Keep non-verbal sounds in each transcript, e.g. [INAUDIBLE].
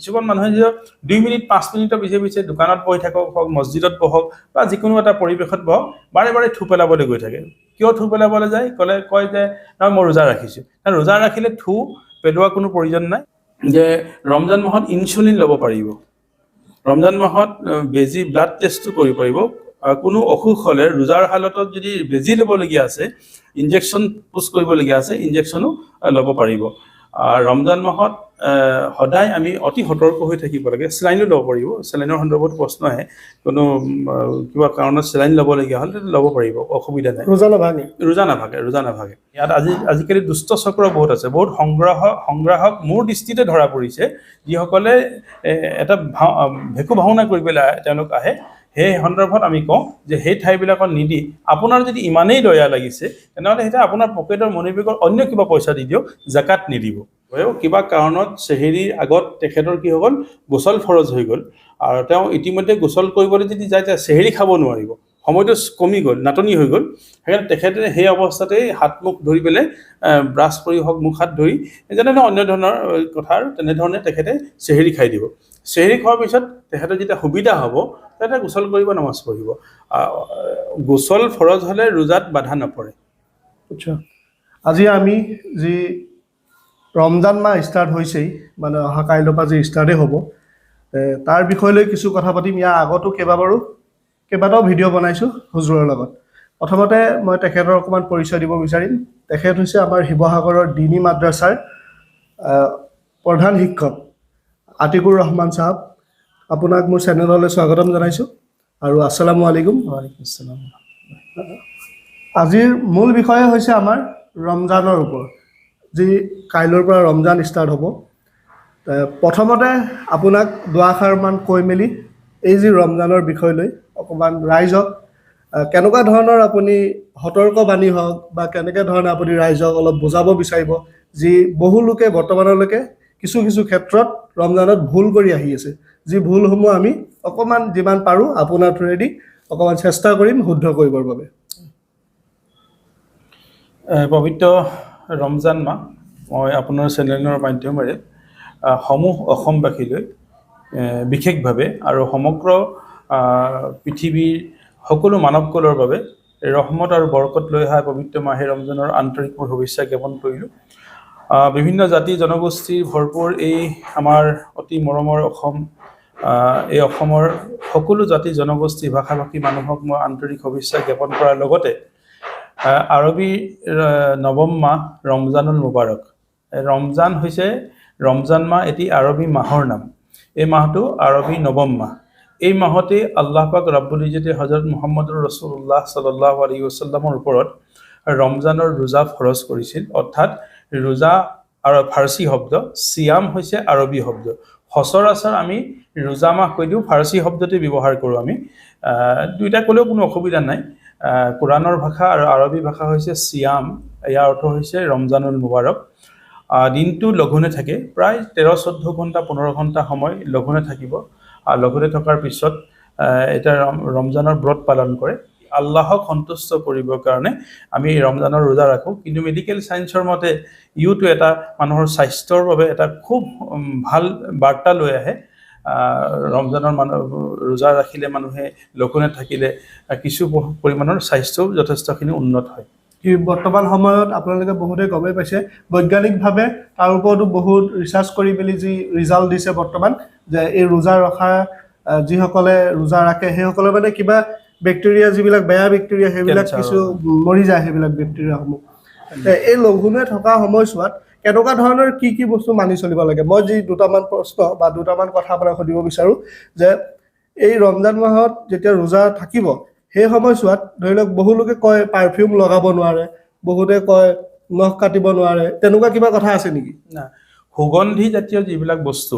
কিছুমান মানুহে যে দুই মিনিট পাঁচ মিনিটৰ পিছে পিছে দোকানত বহি থাকক হওক মছজিদত বহক বা যিকোনো এটা পৰিৱেশত বহক বাৰে বাৰে থু পেলাবলৈ গৈ থাকে। কিয় থু পেলাবলৈ যায়? ক'লে কয় যে নহয় মই ৰোজা ৰাখিছোঁ। ৰোজা ৰাখিলে থু পেলোৱা কোনো প্ৰয়োজন নাই? যে ৰমজান মাহত ইনচুলিন ল'ব পাৰিব। ৰমজান মাহত বেজি ব্লাড টেষ্টটো কৰিব পাৰিব। কোনো অসুখ হ'লে ৰোজাৰ হালতত যদি বেজি ল'বলগীয়া আছে ইনজেকশ্যন পুছ কৰিবলগীয়া আছে ইনজেকশ্যনো ল'ব পাৰিব। ৰমজান মাহত সদায় আমি অতি সতৰ্ক হৈ থাকিব লাগে। চেলাইনো ল'ব পাৰিব। চেলাইনৰ সন্দৰ্ভত প্ৰশ্ন আহে। কোনো কিবা কাৰণত চেলাইন ল'বলগীয়া হ'লে ল'ব পাৰিব। অসুবিধা নাই। ৰোজা নাভাঙে। ৰোজা নাভাগে ৰোজা নাভাগে ইয়াত আজি আজিকালি দুষ্ট চক্ৰ বহুত আছে। বহুত সংগ্ৰাহক সংগ্ৰাহক মোৰ দৃষ্টিতে ধৰা পৰিছে। যিসকলে এটা ভেকু ভাওনা কৰিবলৈ আহে- তেওঁলোক আহে। সেই সন্দৰ্ভত আমি কওঁ যে সেই ঠাইবিলাকত নিদি আপোনাৰ যদি ইমানেই দয়া লাগিছে তেনেহ'লে সেইটো আপোনাৰ পকেটৰ মণিবেগৰ অন্য কিবা পইচা দি দিয়ক জাকাত নিদিব। কিবা কাৰণত চেহেৰীৰ আগত তেখেতৰ কি হৈ গ'ল গোচল ফৰজ হৈ গ'ল। আৰু তেওঁ ইতিমধ্যে গোচল কৰিবলৈ যদি যায় তেতিয়া চেহেৰী খাব নোৱাৰিব। সময়টো কমি গ'ল নাটনি হৈ গ'ল। সেইকাৰণে তেখেতে সেই অৱস্থাতেই হাত মুখ ধৰি পেলাই ব্ৰাছ কৰি হওক মুখ হাত ধৰি যেনেধৰণৰ অন্য ধৰণৰ আহ, কথা আৰু তেনেধৰণে তেখেতে চেহেৰী খাই দিব। চেহেৰী খোৱাৰ পিছত তেখেতৰ যেতিয়া সুবিধা হ'ব তেখেতে গোচল কৰিব নামাজ পঢ়িব। গোচল ফৰজ হ'লে ৰোজাত বাধা নপৰে। আচ্ছা আজি আমি যি ৰমজান মাহ ষ্টাৰ্ট হৈছেই মানে অহা কাইলৈৰ পৰা যি ষ্টাৰ্টেই হ'ব তাৰ বিষয় লৈ কিছু কথা পাতিম। ইয়াৰ আগতো কেইবাবাৰো কেইবাটাও ভিডিঅ' বনাইছোঁ হুজুৰৰ লগত। প্ৰথমতে মই তেখেতৰ অকণমান পৰিচয় দিব বিচাৰিম। তেখেত হৈছে আমাৰ শিৱসাগৰৰ দিনী মাদ্ৰাছাৰ প্ৰধান শিক্ষক আতিকুৰ ৰহমান চাহাব। আপোনাক মোৰ চেনেললৈ স্বাগতম জনাইছোঁ আৰু আছালামু আলাইকুম। আজিৰ মূল বিষয়ে হৈছে আমাৰ ৰমজানৰ ওপৰত যি কাইলৈৰ পৰা ৰমজান ষ্টাৰ্ট হ'ব। প্ৰথমতে আপোনাক দুআষাৰমান কৈ মেলি এই যি ৰমজানৰ বিষয় লৈ অকণমান ৰাইজক কেনেকুৱা ধৰণৰ আপুনি সতৰ্কবাণী হওক বা কেনেকৈ ধৰণে আপুনি ৰাইজক অলপ বুজাব বিচাৰিব যি বহু লোকে বৰ্তমানলৈকে কিছু কিছু ক্ষেত্ৰত ৰমজানত ভুল কৰি আহি আছে যি ভুলসমূহ আমি অকণমান যিমান পাৰোঁ আপোনাৰ থ্ৰুৱেদি অকণমান চেষ্টা কৰিম শুদ্ধ কৰিবৰ বাবে। পবিত্ৰ ৰমজান মাহ মই আপোনাৰ চেনেলৰ মাধ্যমেৰে সমূহ অসমবাসীলৈ বিশেষভাৱে আৰু সমগ্ৰ পৃথিৱীৰ সকলো মানৱকুলৰ বাবে ৰহমত আৰু বৰকত লৈ অহা পবিত্ৰ মাহে ৰমজানৰ আন্তৰিক মই শুভেচ্ছা জ্ঞাপন কৰিলোঁ। বিভিন্ন জাতি জনগোষ্ঠীৰ ভৰপূৰ এই আমাৰ অতি মৰমৰ অসম এই অসমৰ সকলো জাতি জনগোষ্ঠী ভাষা ভাষী মানুহক মই আন্তৰিক শুভেচ্ছা জ্ঞাপন কৰাৰ লগতে আহ, আৰবী আহ, নৱম মাহ ৰমজানুল মুবাৰক। ৰমজান হৈছে ৰমজান মাহ এটি আৰবী মাহৰ নাম। এই মাহটো আৰবী নৱম মাহ। এই মাহতে আল্লাহ পাক ৰাব্বুল ইজতে হজৰত মুহাম্মদুৰ ৰচুল্লাহ সাল্লাহ আলী ওচাল্লামৰ ওপৰত ৰমজানৰ ৰোজা ফৰজ কৰিছিল। অৰ্থাৎ ৰোজা আৰু ফাৰ্চী শব্দ চিয়াম হৈছে আৰবী শব্দ। সচৰাচৰ আমি ৰোজা মাহ কৈ দিওঁ ফাৰ্চী শব্দতে ব্যৱহাৰ কৰোঁ আমি। দুইটা ক'লেও কোনো অসুবিধা নাই। কোৰাণৰ ভাষা আৰু আৰবী ভাষা হৈছে চিয়াম। ইয়াৰ অৰ্থ হৈছে ৰমজানুল মুবাৰক। দিনটো লঘোণে থাকে। প্ৰায় তেৰ চৈধ্য ঘণ্টা পোন্ধৰ ঘণ্টা সময় লঘোণে থাকিব। লঘোণে থকাৰ পিছত এটা ৰম- ৰমজানৰ ব্ৰত পালন কৰে। আল্লাহক সন্তুষ্ট কৰিবৰ কাৰণে আমি ৰমজানৰ ৰোজা ৰাখোঁ। কিন্তু মেডিকেল ছায়েন্সৰ মতে ইউটো এটা মানুহৰ স্বাস্থ্যৰ বাবে এটা খুব ভাল বাৰ্তা লৈ আহে। ৰমজানৰ মানুহ ৰোজা ৰাখিলে মানুহে লঘোণে থাকিলে কিছু পৰিমাণৰ স্বাস্থ্যও যথেষ্টখিনি উন্নত হয়। বৰ্তমান সময়ত আপোনালোকে বহুতে গমেই পাইছে বৈজ্ঞানিকভাৱে তাৰ ওপৰতো বহুত ৰিচাৰ্চ কৰি মেলি যি ৰিজাল্ট দিছে বৰ্তমান যে এই ৰোজা ৰখা যিসকলে ৰোজা ৰাখে সেইসকলে মানে কিবা বেক্টেৰিয়া যিবিলাক বেয়া বেক্টেৰিয়া সেইবিলাক. কিছু মৰি যায় সেইবিলাক বেক্টেৰিয়াসমূহ এই লঘোণে থকা সময়ছোৱাত কেনেকুৱা ধৰণৰ কি কি বস্তু মানি চলিব লাগে মই যি দুটামান প্ৰশ্ন বা দুটামান কথা আপোনাক সুধিব বিচাৰোঁ যে এই ৰমজান মাহত যেতিয়া ৰোজা থাকিব সেই সময়ছোৱাত ধৰি লওক বহু লোকে কয় পাৰফিউম লগাব নোৱাৰে বহুতে কয় নখ কাটিব নোৱাৰে তেনেকুৱা কিবা কথা আছে নেকি? সুগন্ধি জাতীয় যিবিলাক বস্তু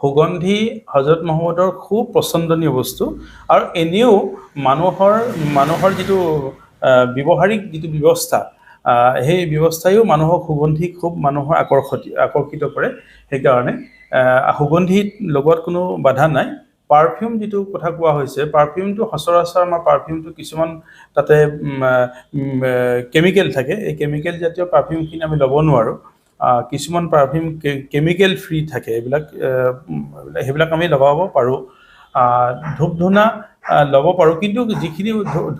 সুগন্ধি হজৰত মহম্মদৰ খুব পচন্দনীয় বস্তু আৰু এনেও মানুহৰ মানুহৰ যিটো ব্যৱহাৰিক যিটো ব্যৱস্থা সেই ব্যৱস্থাইও মানুহক সুগন্ধি খুব মানুহৰ আকৰ্ষিত আকৰ্ষিত কৰে। সেইকাৰণে সুগন্ধিত লগত কোনো বাধা নাই। পাৰফিউম যিটো কথা কোৱা হৈছে পাৰফিউমটো সচৰাচৰ আমাৰ পাৰফিউমটো কিছুমান তাতে কেমিকেল থাকে। এই কেমিকেল জাতীয় পাৰফিউমখিনি আমি ল'ব নোৱাৰোঁ। কিছুমান পাৰফিউম কেমিকেল ফ্ৰী থাকে। এইবিলাক সেইবিলাক আমি লগাব পাৰোঁ। ধূপ ধূনা ল'ব পাৰোঁ। কিন্তু যিখিনি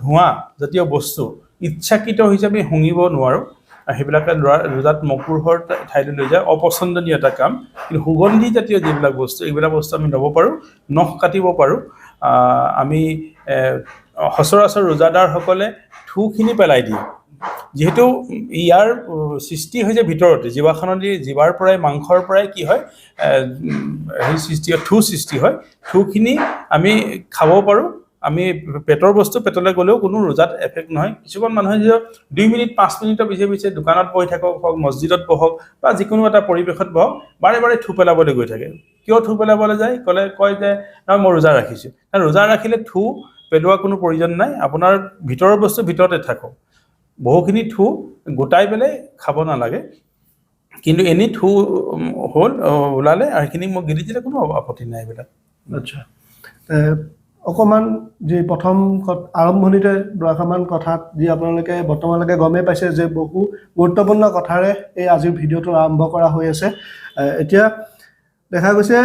ধোঁৱা জাতীয় বস্তু, ইচ্ছাকৃত হিচাপে শুঙিব নোৱাৰোঁ। সেইবিলাকে ৰোজাত মকুৰহৰ ঠাইলৈ লৈ যায়। অপচন্দনীয় এটা কাম। কিন্তু সুগন্ধি জাতীয় যিবিলাক বস্তু এইবিলাক বস্তু আমি ল'ব পাৰোঁ নখ কাটিব পাৰোঁ। আমি সচৰাচৰ ৰোজাদাৰসকলে থুখিনি পেলাই দিয়ে। যিহেতু ইয়াৰ সৃষ্টি হৈছে ভিতৰতে। জীৱাখনদি জীৱাৰ পৰাই মাংসৰ পৰাই কি হয় হেৰি সৃষ্টি হয় থু সৃষ্টি হয়। থুখিনি আমি খাব পাৰোঁ। আমি পেটৰ বস্তু পেটলৈ গ'লেও কোনো ৰোজাত এফেক্ট নহয়। কিছুমান মানুহে যে দুই মিনিট পাঁচ মিনিটৰ পিছে পিছে দোকানত বহি থাকক হওক মছজিদত বহক বা যিকোনো এটা পৰিৱেশত বহক বাৰে বাৰে থু পেলাবলৈ গৈ থাকে। কিয় থু পেলাবলৈ যায়? ক'লে কয় যে নহয় মই ৰোজা ৰাখিছোঁ। ৰোজা ৰাখিলে থু পেলোৱা কোনো প্ৰয়োজন নাই। আপোনাৰ ভিতৰৰ বস্তু ভিতৰতে থাকক। বহুখিনি থু গোটাই পেলাই খাব নালাগে। কিন্তু এনেই থু হ'ল ওলালে আৰু সেইখিনি মোক গিলি দিলে কোনো আপত্তি নাই এইবিলাক। আচ্ছা। অকণমান যি প্ৰথম আৰম্ভণিতে দুআষাৰমান কথাত যি আপোনালোকে বৰ্তমানলৈকে গমেই পাইছে যে বহু গুৰুত্বপূৰ্ণ কথাৰে এই আজিৰ ভিডিঅ'টো আৰম্ভ কৰা হৈ আছে। এতিয়া দেখা গৈছে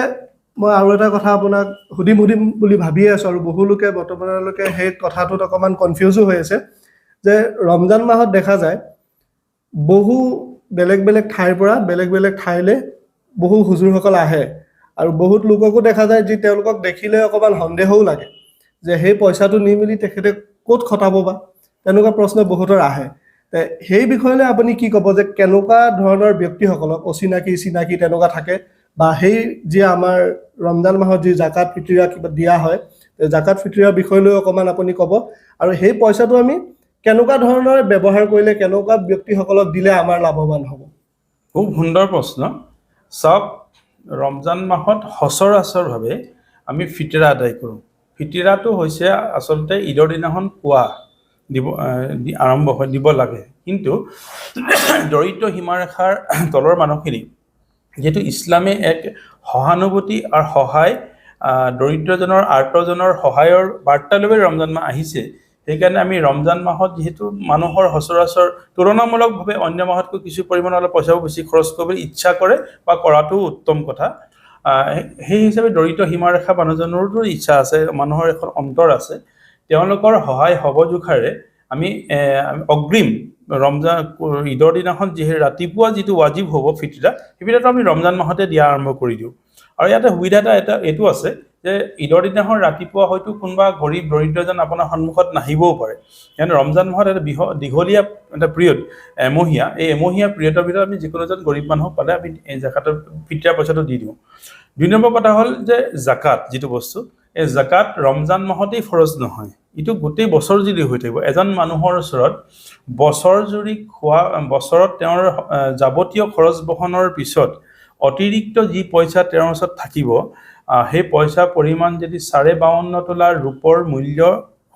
মই আৰু এটা কথা আপোনাক সুধিম সুধিম বুলি ভাবিয়ে আছোঁ আৰু বহু লোকে বৰ্তমানলৈকে সেই কথাটোত অকণমান কনফিউজো হৈ আছে যে ৰমজান মাহত দেখা যায় বহু বেলেগ বেলেগ ঠাইৰ পৰা বেলেগ বেলেগ ঠাইলৈ বহু হুজুৰসকল আহে। আৰু বহুত লোককো দেখা যায় যি তেওঁলোকক দেখিলে অকণমান সন্দেহও লাগে যে সেই পইচাটো নি মেলি তেখেতে ক'ত খটাব বা? তেনেকুৱা প্ৰশ্ন বহুতৰ আহে। সেই বিষয়লৈ আপুনি কি ক'ব যে কেনেকুৱা ধৰণৰ ব্যক্তিসকলক অচিনাকি চিনাকি তেনেকুৱা থাকে বা সেই যি আমাৰ ৰমজান মাহত যি জাকাত ফিতিৰা কিবা দিয়া হয় জাকাত ফিতিৰাৰ বিষয়লৈ অকণমান আপুনি ক'ব আৰু সেই পইচাটো আমি কেনেকুৱা ধৰণৰ ব্যৱহাৰ কৰিলে কেনেকুৱা ব্যক্তিসকলক দিলে আমাৰ লাভৱান হ'ব? খুব সুন্দৰ প্ৰশ্ন। চাওক ৰমজান মাহত সচৰাচৰভাৱে আমি ফিতৰা আদায় কৰোঁ। ফিতৰাটো হৈছে আচলতে ঈদৰ দিনাখন পুৱা দিব আৰম্ভ হয় দিব লাগে। কিন্তু [CLEARS THROAT] দৰিদ্ৰ সীমাৰেখাৰ [CLEARS THROAT] তলৰ মানুহখিনি যিহেতু ইছলামে এক সহানুভূতি আৰু সহায় দৰিদ্ৰজনৰ আৰ্তজনৰ সহায়ৰ বাৰ্তা লৈ ৰমজান মাহ আহিছে সেইকাৰণে আমি ৰমজান মাহত যিহেতু মানুহৰ সচৰাচৰ তুলনামূলকভাৱে অন্য মাহতকৈ কিছু পৰিমাণৰ অলপ পইচাও বেছি খৰচ কৰিবলৈ ইচ্ছা কৰে বা কৰাটো উত্তম কথা। সেই হিচাপে দৰিদ্ৰ সীমাৰেখা মানুহজনৰো ইচ্ছা আছে মানুহৰ এখন অন্তৰ আছে। তেওঁলোকৰ সহায় সহযোগাৰে আমি অগ্ৰিম ৰমজান ঈদৰ দিনাখন যিহেতু ৰাতিপুৱা যিটো ৱাজিব হ'ব ফিতৰা সেই ফিতৰাটো আমি ৰমজান মাহতে দিয়া আৰম্ভ কৰি দিওঁ। আৰু ইয়াতে সুবিধা এটা এটা এইটো আছে যে ঈদৰ দিনাখন ৰাতিপুৱা হয়তো কোনোবা গৰীব দৰিদ্ৰজন আপোনাৰ সন্মুখত নাহিবও পাৰে। কিয়নো ৰমজান মাহত এটা বিহ দীঘলীয়া এটা পিৰিয়ড এমহীয়া। এই এমহীয়া পিৰিয়ডৰ ভিতৰত আমি যিকোনো এজন গৰীব মানুহক পালে আমি এই জাকাতৰ ফিতৰা পইচাটো দি দিওঁ। দুই নম্বৰ কথা হ'ল যে জাকাত যিটো বস্তু এই জাকাত ৰমজান মাহতেই ফৰজ নহয়। ইটো গোটেই বছৰ জুৰি হৈ থাকিব। এজন মানুহৰ ওচৰত বছৰ জুৰি খোৱা বছৰত তেওঁৰ যাৱতীয় খৰচ বহনৰ পিছত অতিৰিক্ত যি পইচা তেওঁৰ ওচৰত থাকিব সেই পইচা পৰিমাণ যদি চাৰে বাৱন্ন তোলা ৰূপৰ মূল্য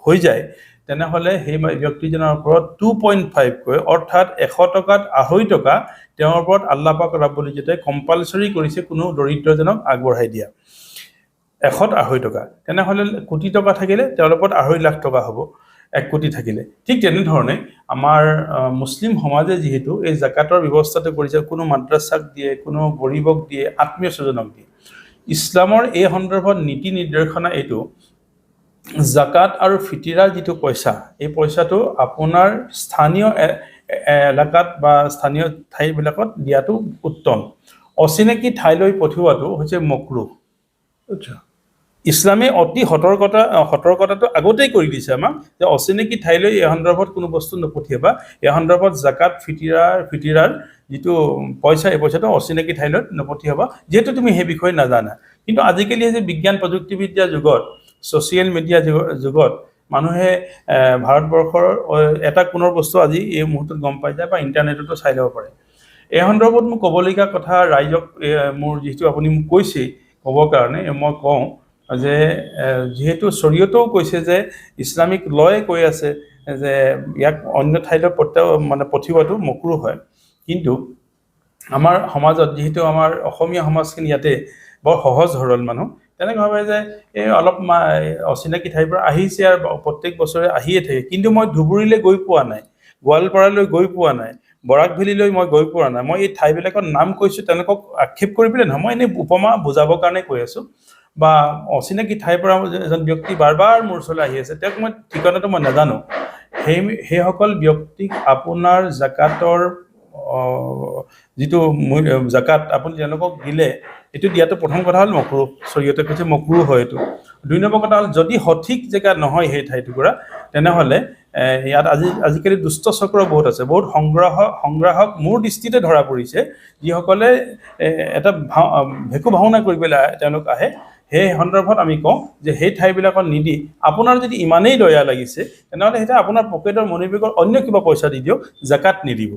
হৈ যায় তেনেহ'লে সেই ব্যক্তিজনৰ ওপৰত টু পইণ্ট ফাইভকৈ অৰ্থাৎ এশ টকাত আঢ়ৈ টকা তেওঁৰ ওপৰত আল্লাহ পাক ৰাব্বুল ইজ্জতে কম্পালচৰি কৰিছে কোনো দৰিদ্ৰজনক আগবঢ়াই দিয়া। এশত আঢ়ৈ টকা তেনেহ'লে কোটি টকা থাকিলে তেওঁৰ ওপৰত আঢ়ৈ লাখ টকা হ'ব এক কোটি থাকিলে। ঠিক তেনেধৰণে আমাৰ মুছলিম সমাজে যিহেতু এই জাকাতৰ ব্যৱস্থাটো কৰিছে কোনো মাদ্ৰাছাক দিয়ে কোনো গৰীবক দিয়ে আত্মীয় স্বজনক দিয়ে ইছলামৰ এই সন্দৰ্ভত নীতি নিৰ্দেশনা এইটো, জাকাত আৰু ফিতিৰাৰ যিটো পইচা, এই পইচাটো আপোনাৰ স্থানীয় এলেকাত বা স্থানীয় ঠাইবিলাকত দিয়াটো উত্তম। অচিনাকি ঠাইলৈ পঠিওৱাটো হৈছে মকৰু আচ্ছা। ইছলামে অতি সতৰ্কতা সতৰ্কতাটো আগতেই কৰি দিছে আমাক যে অচিনাকি ঠাইলৈ এই সন্দৰ্ভত কোনো বস্তু নপঠিয়াবা। এই সন্দৰ্ভত জাকাত ফিতিৰাৰ ফিতিৰাৰ যিটো পইচা এই পইচাটো অচিনাকি ঠাইলৈ নপঠিয়াবা যিহেতু তুমি সেই বিষয়ে নাজানা। কিন্তু আজিকালি যে বিজ্ঞান প্ৰযুক্তিবিদ্যাৰ যুগত ছ'চিয়েল মিডিয়া যুগ- যুগত মানুহে ভাৰতবৰ্ষৰ এটা কোণৰ বস্তু আজি এই মুহূৰ্তত গম পাই যায় বা ইণ্টাৰনেটতো চাই ল'ব পাৰে। এই সন্দৰ্ভত মোক ক'বলগীয়া কথা ৰাইজক মোৰ যিহেতু আপুনি মোক কৈছেই ক'বৰ কাৰণে মই কওঁ যে যিহেতু শৰীয়তেও কৈছে যে ইছলামিক লয়ে কৈ আছে যে ইয়াক অন্য ঠাইলৈ প্ৰত্যাহ মানে পঠিওৱাটো মকৰুহ হয়। কিন্তু আমাৰ সমাজত যিহেতু আমাৰ অসমীয়া সমাজখিনি ইয়াতে বৰ সহজ সৰল মানুহ তেনেকৈ ভাবে যে এই অলপ অচিনাকি ঠাইৰ পৰা আহিছে আৰু প্ৰত্যেক বছৰে আহিয়ে থাকে। কিন্তু মই ধুবুৰীলৈ গৈ পোৱা নাই গোৱালপাৰালৈ গৈ পোৱা নাই বৰাক ভেলীলৈ মই গৈ পোৱা নাই। মই এই ঠাইবিলাকৰ নাম কৈছোঁ তেওঁলোকক আক্ষেপ কৰি পেলাই নহয় মই এনেই উপমা বুজাবৰ কাৰণে কৈ আছোঁ। বা অচিনাকি ঠাইৰ পৰা এজন ব্যক্তি বাৰ বাৰ মোৰ ওচৰলৈ আহি আছে, তেওঁক মই ঠিকনাটো মই নাজানো। সেই, সেইসকল ব্যক্তিক আপোনাৰ জাকাতৰ যিটো জাকাত আপুনি তেওঁলোকক দিলে, এইটো দিয়াটো প্ৰথম কথা হ'ল মকৰুহ। চৰিয়তে কৈছে মকৰুহ হয় এইটো। দুই নম্বৰ কথা হ'ল, যদি সঠিক জেগা নহয় সেই ঠাইটুকুৰা তেনেহ'লে ইয়াত আজি, আজিকালি দুষ্ট চক্ৰ বহুত আছে। বহুত সংগ্ৰাহক সংগ্ৰাহক মোৰ দৃষ্টিতে ধৰা পৰিছে, যিসকলে এটা ভাও ভেকু ভাওনা কৰিবলৈ আহে- তেওঁলোক আহে। সেই সন্দৰ্ভত আমি কওঁ যে সেই ঠাইবিলাকত নিদি আপোনাৰ যদি ইমানেই দয়া লাগিছে তেনেহ'লে সেইটো আপোনাৰ পকেটৰ মনিবেগৰ অন্য কিবা পইচা দি দিয়ক জাকাত নিদিব।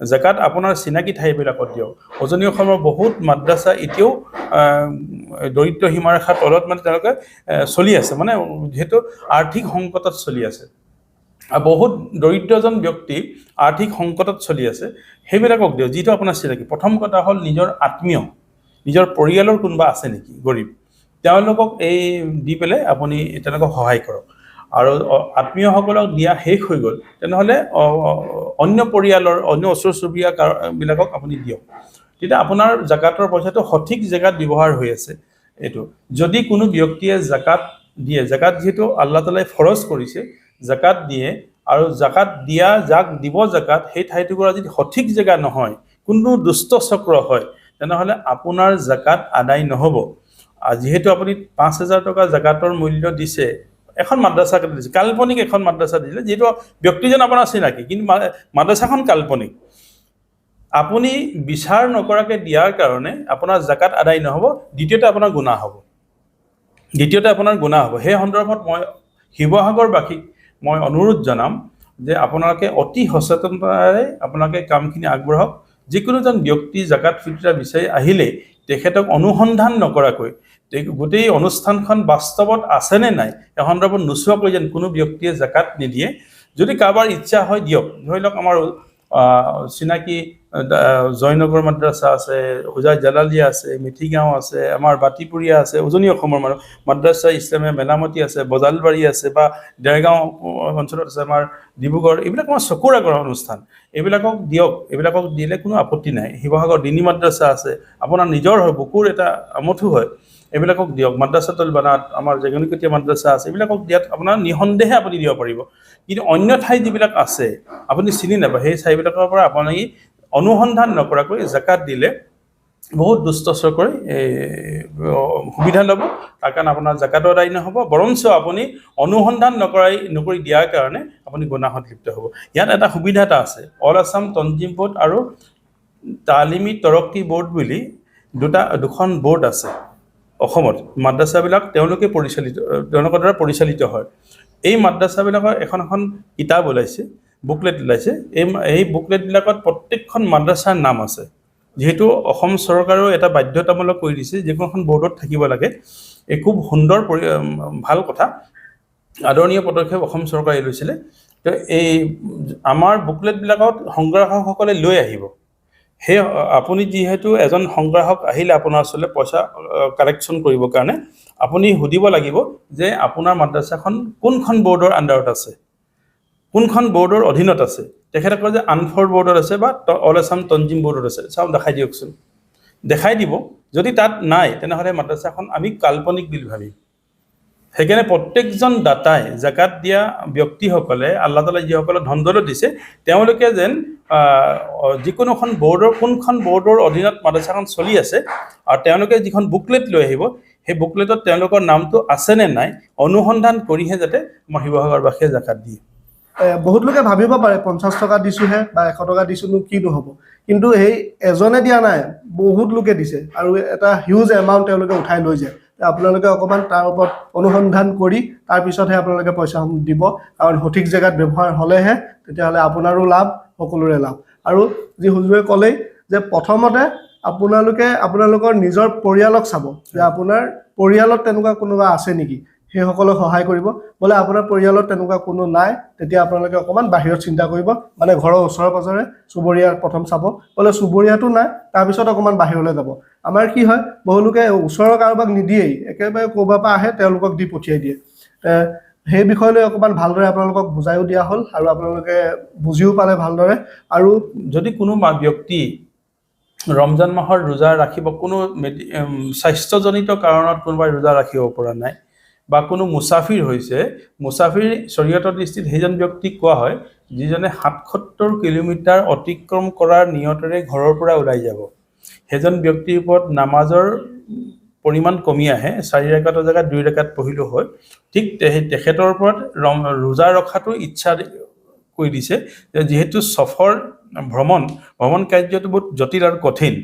জাকাত আপোনাৰ চিনাকি ঠাইবিলাকত দিয়ক। উজনি অসমৰ বহুত মাদ্ৰাছা এতিয়াও দৰিদ্ৰ সীমাৰেখাৰ তলত মানে তেওঁলোকে চলি আছে। মানে যিহেতু আৰ্থিক সংকটত চলি আছে। বহুত দৰিদ্ৰজন ব্যক্তি আৰ্থিক সংকটত চলি আছে। সেইবিলাকক দিয়ক যিটো আপোনাৰ চিনাকি। প্ৰথম কথা হ'ল নিজৰ আত্মীয়। নিজৰ পৰিয়ালৰ কোনোবা আছে নেকি? গৰীব। তেওঁলোকক এই দি পেলাই আপুনি তেওঁলোকক সহায় কৰক। আৰু আত্মীয়সকলক দিয়া শেষ হৈ গ'ল তেনেহ'লে অন্য পৰিয়ালৰ অন্য ওচৰ চুবুৰীয়া কাৰ- বিলাকক আপুনি দিয়ক। তেতিয়া আপোনাৰ জাকাতৰ পইচাটো সঠিক জেগাত ব্যৱহাৰ হৈ আছে এইটো। যদি কোনো ব্যক্তিয়ে জাকাত দিয়ে জাকাত যিহেতু আল্লাহ তালাই ফৰজ কৰিছে জাকাত দিয়ে আৰু জাকাত দিয়া যাক দিব জাকাত সেই ঠাইটুকুৰা যদি সঠিক জেগা নহয় কোনো দুষ্ট চক্ৰ হয় তেনেহ'লে আপোনাৰ জাকাত আদায় নহ'ব। যিহেতু আপুনি পাঁচ হাজাৰ টকা জাকাতৰ মূল্য দিছে এখন মাদ্ৰাছাকে দিছে কাল্পনিক এখন মাদ্ৰাছা দিলে যিহেতু ব্যক্তিজন আপোনাৰ চিনাকি কিন্তু মাদ্ৰাছাখন কাল্পনিক। আপুনি বিচাৰ নকৰাকৈ দিয়াৰ কাৰণে আপোনাৰ জাকাত আদায় নহ'ব দ্বিতীয়তে আপোনাৰ গুণা হ'ব। দ্বিতীয়তে আপোনাৰ গুণা হ'ব। সেই সন্দৰ্ভত মই শিৱসাগৰবাসীক মই অনুৰোধ জনাম যে আপোনালোকে অতি সচেতনতাৰে আপোনালোকে কামখিনি আগবঢ়াওক। যিকোনো এজন ব্যক্তি জাকাত ফিতৰা বিচাৰি আহিলে তেখেতক অনুসন্ধান নকৰাকৈ গোটেই অনুষ্ঠানখন বাস্তৱত আছেনে নাই এই সন্দৰ্ভত নোচোৱাকৈ যেন কোনো ব্যক্তিয়ে জাকাত নিদিয়ে। যদি কাৰোবাৰ ইচ্ছা হয় দিয়ক। ধৰি লওক আমাৰ চিনাকি জয়নগৰ মাদ্ৰাছা আছে হোজাই জালালিয়া আছে, মিঠিগাঁও আছে, আমাৰ বাতিপুৰীয়া আছে, উজনি অসমৰ মানুহ, মাদ্ৰাছা ইছলামীয়া মেলামতি আছে, বজালবাৰী আছে বা দেৰগাঁও অঞ্চলত আছে আমাৰ ডিব্ৰুগড়, এইবিলাক আমাৰ চকুৰ আগৰ অনুষ্ঠান। এইবিলাকক দিয়ক। এইবিলাকক দিলে কোনো আপত্তি নাই। শিৱসাগৰ দিনী মাদ্ৰাছা আছে। আপোনাৰ নিজৰ হয়, বুকুৰ এটা আমঠু হয়। এইবিলাকক দিয়ক মাদ্ৰাছাতুল বানাত আমাৰ জেগনিকটীয়া মাদ্ৰাছা আছে এইবিলাকক দিয়াত আপোনাৰ নিঃসন্দেহে আপুনি দিব পাৰিব। কিন্তু অন্য ঠাই যিবিলাক আছে আপুনি চিনি নাপায় সেই ঠাইবিলাকৰ পৰা আপুনি অনুসন্ধান নকৰাকৈ জাকাত দিলে বহুত দুষ্ট চক্ৰই এই, অ, সুবিধা ল'ব। তাৰ কাৰণে আপোনাৰ জাকাতো আদায় নহ'ব বৰঞ্চ আপুনি অনুসন্ধান নকৰাই নকৰি দিয়াৰ কাৰণে আপুনি গুণাহত লিপ্ত হ'ব। ইয়াত এটা সুবিধা এটা আছে অল আছাম তঞ্জিম বোৰ্ড আৰু তালিমী তৰক্কি বোৰ্ড বুলি দুটা দুখন বোৰ্ড আছে। অসমত মাদ্ৰাছাবিলাক তেওঁলোকে পৰিচালিত তেওঁলোকৰ দ্বাৰা পৰিচালিত হয়। এই মাদ্ৰাছাবিলাকৰ এখন এখন কিতাপ ওলাইছে বুকলেট ওলাইছে। এই এই বুকলেটবিলাকত প্ৰত্যেকখন মাদ্ৰাছাৰ নাম আছে। যিহেতু অসম চৰকাৰেও এটা বাধ্যতামূলক কৰি দিছে যিকোনো এখন বৰ্ডত থাকিব লাগে। এই খুব সুন্দৰ পৰি ভাল কথা। আদৰণীয় পদক্ষেপ অসম চৰকাৰে লৈছিলে। তো এই আমাৰ বুকলেটবিলাকত সংগ্ৰাহকসকলে লৈ আহিব। সেই, আপুনি যিহেতু এজন সংগ্ৰাহক আহিলে, আপোনাৰ ওচৰলৈ পইচা কালেকশ্যন কৰিবৰ কাৰণে, আপুনি সুধিব লাগিব যে আপোনাৰ মাদ্ৰাছাখন কোনখন বৰ্ডৰ আণ্ডাৰত আছে? কোনখন বৰ্ডৰ অধীনত আছে? তেখেতে কয় যে আনফৰ বৰ্ডত আছে বা অল আছাম তঞ্জিম বৰ্ডত আছে। চাওক, দেখাই দিয়কচোন। দেখাই দিব। যদি তাত নাই, তেনেহ'লে মাদ্ৰাছাখন আমি কাল্পনিক বুলি ভাবিম। সেইকাৰণে প্ৰত্যেকজন দাতাই জাকাত দিয়া ব্যক্তিসকলে, আল্লাহ তালা যিসকলে ধন দৌলত দিছে, তেওঁলোকে যেন যিকোনো এখন বৰ্ডৰ, কোনখন বৰ্ডৰ অধীনত মাদ্ৰাছাখন চলি আছে, আৰু তেওঁলোকে যিখন বুকলেট লৈ আহিব, সেই বুকলেটত তেওঁলোকৰ নামটো আছেনে নাই, অনুসন্ধান কৰিহে যাতে আমাৰ শিৱসাগৰবাসীয়ে জাকাত দিয়ে। বহুত লোকে ভাবিব পাৰে, পঞ্চাছ টকা দিছোহে বা এশ টকা দিছোনো কিনো হ'ব। কিন্তু সেই এজনে দিয়া নাই, বহুত লোকে দিছে, আৰু এটা হিউজ এমাউণ্ট তেওঁলোকে উঠাই লৈ যায়। আপোনালোকে অকণমান তাৰ ওপৰত অনুসন্ধান কৰি তাৰপিছতহে আপোনালোকে পইচাসমূহ দিব। কাৰণ সঠিক জেগাত ব্যৱহাৰ হ'লেহে তেতিয়াহ'লে আপোনাৰো লাভ সকলোৰে লাভ। আৰু যি হুজুৰে ক'লেই যে প্ৰথমতে আপোনালোকে আপোনালোকৰ নিজৰ পৰিয়ালক চাব যে আপোনাৰ পৰিয়ালত তেনেকুৱা কোনোবা আছে নেকি? সেইসকলক সহায় কৰিব। বোলে আপোনাৰ পৰিয়ালত তেনেকুৱা কোনো নাই তেতিয়া আপোনালোকে অকণমান বাহিৰত চিন্তা কৰিব। মানে ঘৰৰ ওচৰে পাজৰে চুবুৰীয়া প্ৰথম চাব। বোলে চুবুৰীয়াটো নাই তাৰপিছত অকণমান বাহিৰলৈ যাব। আমাৰ কি হয় বহুলোকে ওচৰৰ কাৰোবাক নিদিয়েই একেবাৰে ক'ৰবাৰ পৰা আহে তেওঁলোকক দি পঠিয়াই দিয়ে। সেই বিষয় লৈ অকণমান ভালদৰে আপোনালোকক বুজাইও দিয়া হ'ল আৰু আপোনালোকে বুজিও পালে ভালদৰে। আৰু যদি কোনো ব্যক্তি ৰমজান মাহৰ ৰোজা ৰাখিব কোনো স্বাস্থ্যজনিত কাৰণত কোনোবাই ৰোজা ৰাখিব পৰা নাই বা কোনো মুছাফিৰ হৈছে মুছাফিৰ শৰীয়তৰ দৃষ্টিত সেইজন ব্যক্তিক কোৱা হয়, যিজনে সাতসত্তৰ কিলোমিটাৰ অতিক্ৰম কৰাৰ নিয়তেৰে ঘৰৰ পৰা ওলাই যাব। সেইজন ব্যক্তিৰ ওপৰত নামাজৰ পৰিমাণ কমি আহে, চাৰি ৰেখাতৰ জেগাত দুই ৰেখাত পঢ়িলেও হয়। ঠিক তে- তেখেতৰ ওপৰত ৰোজা ৰখাটো ইচ্ছা কৰি দিছে, যে যিহেতু সফৰ ভ্ৰমণ ভ্ৰমণ কাৰ্যটো বহুত জটিল আৰু কঠিন।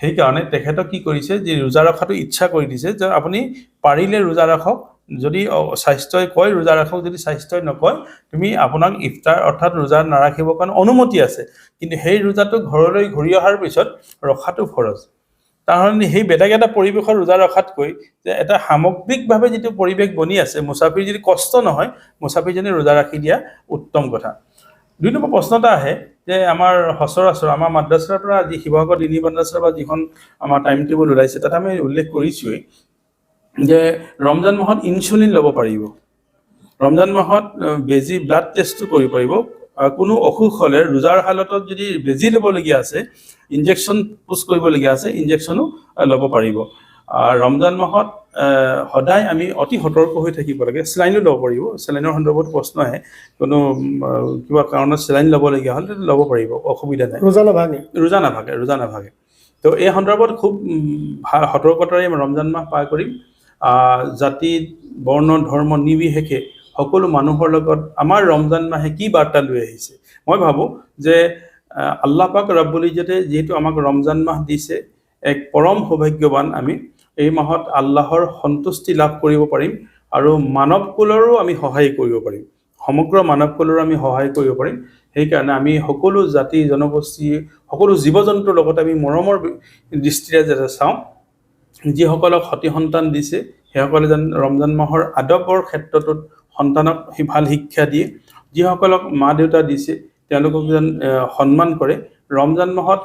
সেইকাৰণে তেখেতক কি কৰিছে, যে ৰোজা ৰখাটো ইচ্ছা কৰি দিছে, যে আপুনি পাৰিলে ৰোজা ৰাখক যদি স্বাস্থ্যই কয় ৰোজা ৰাখক যদি স্বাস্থ্যই নকয় তুমি আপোনাক ইফতাৰ অৰ্থাৎ ৰোজা নাৰাখিবৰ কাৰণে অনুমতি আছে। কিন্তু সেই ৰোজাটো ঘৰলৈ ঘূৰি অহাৰ পিছত ৰখাটো ফৰজ। তাৰ সেই বেলেগ এটা পৰিৱেশত ৰোজা ৰখাতকৈ যে এটা সামগ্ৰিকভাৱে যিটো পৰিৱেশ বনি আছে মুছাফিৰ যদি কষ্ট নহয় মুছাফিৰজনে ৰোজা ৰাখি দিয়া উত্তম কথা। দুই নম্বৰ প্ৰশ্ন এটা আহে যে আমাৰ সচৰাচৰ আমাৰ মাদ্ৰাছাৰ পৰা আজি শিৱসাগৰ দিনী মাদ্ৰাছাৰ পৰা যিখন আমাৰ টাইম টেবুল ওলাইছে তাত আমি উল্লেখ কৰিছোৱেই যে ৰমজান মাহত ইনচুলিন ল'ব পাৰিব। ৰমজান মাহত বেজী ব্লাড টেষ্টটো কৰিব পাৰিব। কোনো অসুখ হ'লে ৰোজাৰ হালতত যদি বেজী ল'বলগীয়া আছে ইনজেকশ্যন পুছ কৰিবলগীয়া আছে ইনজেকশ্যনো ল'ব পাৰিব। ৰমজান মাহত সদায় আমি অতি সতৰ্ক হৈ থাকিব লাগে। চেলাইনো ল'ব পাৰিব। চেলাইনৰ সন্দৰ্ভত প্ৰশ্ন আহে। কোনো কিবা কাৰণত চেলাইন ল'বলগীয়া হ'লে ল'ব পাৰিব। অসুবিধা নাই। ৰোজা নাভাঙে। ৰোজা নাভাগে ৰোজা নাভাগে। তো এই সন্দৰ্ভত খুব ভাল সতৰ্কতাৰে ৰমজান মাহ পাৰ কৰিম। জাতি, বৰ্ণ, ধৰ্ম নিৰ্বিশেষে সকলো মানুহৰ লগত আমাৰ ৰমজান মাহে কি বাৰ্তা লৈ আহিছে? মই ভাবোঁ যে আল্লাহ পাক ৰব্বুল ইজতে যিহেতু আমাক ৰমজান মাহ দিছে, এক পৰম সৌভাগ্যৱান আমি, এই মাহত আল্লাহৰ সন্তুষ্টি লাভ কৰিব পাৰিম আৰু মানৱ কুলৰো আমি সহায় কৰিব পাৰিম। সমগ্ৰ মানৱ কুলৰো আমি সহায় কৰিব পাৰিম। সেইকাৰণে আমি সকলো জাতি, জনগোষ্ঠী, সকলো জীৱ জন্তুৰ লগত আমি মৰমৰ দৃষ্টিৰে যাতে চাওঁ। যিসকলক সতি সন্তান দিছে সেইসকলে যেন ৰমজান মাহৰ আদবৰ ক্ষেত্ৰটোত সন্তানক ভাল শিক্ষা দিয়ে। যিসকলক মা দেউতা দিছে তেওঁলোকক যেন সন্মান কৰে। ৰমজান মাহত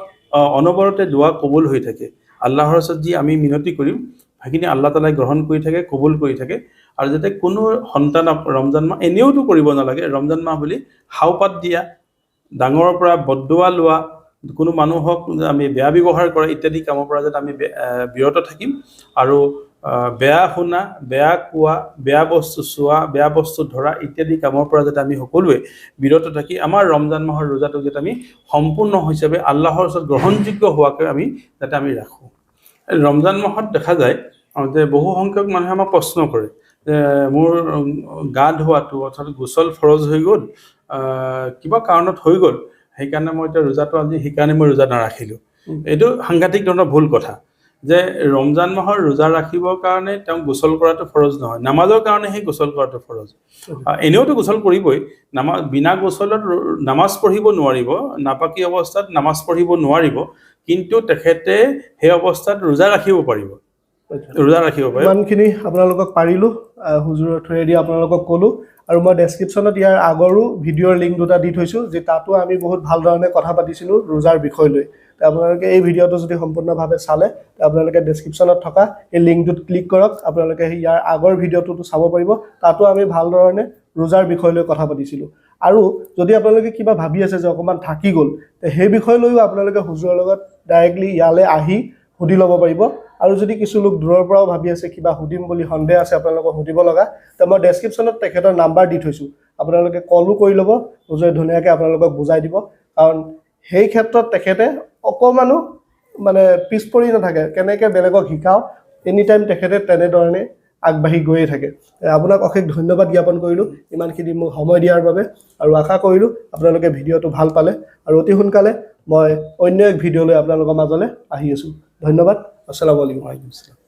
অনবৰতে দোৱা কবুল হৈ থাকে। আল্লাহৰ ওচৰত যি আমি মিনতি কৰিম সেইখিনি আল্লাহ তালাই গ্ৰহণ কৰি থাকে কবুল কৰি থাকে। আৰু যাতে কোনো সন্তানক ৰমজান মাহ এনেওতো কৰিব নালাগে। ৰমজান মাহ বুলি হাওপাত দিয়া ডাঙৰৰ পৰা বদোৱা লোৱা কোনো মানুহক আমি বেয়া ব্যৱহাৰ কৰা ইত্যাদি কামৰ পৰা যাতে আমি বিৰত থাকিম আৰু বেয়া শুনা বেয়া কোৱা বেয়া বস্তু চোৱা বেয়া বস্তু ধৰা ইত্যাদি কামৰ পৰা যাতে আমি সকলোৱে বিৰত থাকি আমাৰ ৰমজান মাহৰ ৰোজাটোক যাতে আমি সম্পূৰ্ণ হিচাপে আল্লাহৰ ওচৰত গ্ৰহণযোগ্য হোৱাকৈ আমি যাতে আমি ৰাখোঁ। ৰমজান মাহত দেখা যায় যে বহু সংখ্যক মানুহে আমাক প্ৰশ্ন কৰে যে মোৰ গা ধোৱাটো অৰ্থাৎ গোচল ফৰজ হৈ গ'ল কিবা কাৰণত হৈ গ'ল। সেইকাৰণে মই এতিয়া ৰোজাটো আজি সেইকাৰণে মই ৰোজা নাৰাখিলোঁ। এইটো সাংঘাতিক ধৰণৰ ভুল কথা যে ৰমজান মাহৰ ৰোজা ৰাখিবৰ কাৰণে তেওঁক গোচল কৰাটো ফৰজ নহয়। নামাজৰ কাৰণেহে গোচল কৰাটো ফৰজ। এনেওতো গোচল কৰিবই। নামা বিনা গোচলত নামাজ পঢ়িব নোৱাৰিব নাপাকী অৱস্থাত নামাজ পঢ়িব নোৱাৰিব কিন্তু তেখেতে সেই অৱস্থাত ৰোজা ৰাখিব পাৰিব। ৰোজা ৰাখিব পাৰিব। ইমানখিনি আপোনালোকক পাৰিলোঁ। হুজুৰৰ থ্ৰুৱেদি আপোনালোকক ক'লোঁ। আৰু মই ডেছক্ৰিপশ্যনত ইয়াৰ আগৰো ভিডিঅ'ৰ লিংক দুটা দি থৈছোঁ যে তাতো আমি বহুত ভাল ধৰণে কথা পাতিছিলোঁ ৰোজাৰ বিষয় লৈ আপোনালোকে এই ভিডিঅ'টো যদি সম্পূৰ্ণভাৱে চালে আপোনালোকে ডেছক্ৰিপশ্যনত থকা এই লিংকটোত ক্লিক কৰক আপোনালোকে ইয়াৰ আগৰ ভিডিঅ'টোতো চাব পাৰিব তাতো আমি ভাল ধৰণে ৰোজাৰ বিষয় লৈ কথা পাতিছিলোঁ। আৰু যদি আপোনালোকে কিবা ভাবি আছে যে অকণমান থাকি গ'ল সেই বিষয় লৈও আপোনালোকে হুজুৰৰ লগত ডাইৰেক্টলি ইয়ালৈ আহি সুধি ল'ব পাৰিব। আৰু যদি কিছু লোক দূৰৰ পৰাও ভাবি আছে, কিবা সুধিম বুলি সন্দেহ আছে, আপোনালোকক সুধিব লগা, তে মই ডেছক্ৰিপশ্যনত তেখেতৰ নাম্বাৰ দি থৈছোঁ। আপোনালোকে কলো কৰি ল'ব হুজুৰে ধুনীয়াকৈ আপোনালোকক বুজাই দিব। কাৰণ সেই ক্ষেত্ৰত তেখেতে অকণমানো মানে পিছ পৰি নাথাকে, কেনেকৈ বেলেগক শিকাওঁ এনি টাইম তেখেতে তেনেধৰণে আগবাঢ়ি গৈয়ে থাকে। আপোনাক অশেষ ধন্যবাদ জ্ঞাপন কৰিলোঁ, ইমানখিনি মোক সময় দিয়াৰ বাবে। আৰু আশা কৰিলোঁ, আপোনালোকে ভিডিঅ'টো ভালো পালে। আৰু অতি সোনকালে মই অন্য এক ভিডিঅ' লৈ আপোনালোকৰ মাজলৈ আহি আছোঁ ধন্যবাদ আছালামু।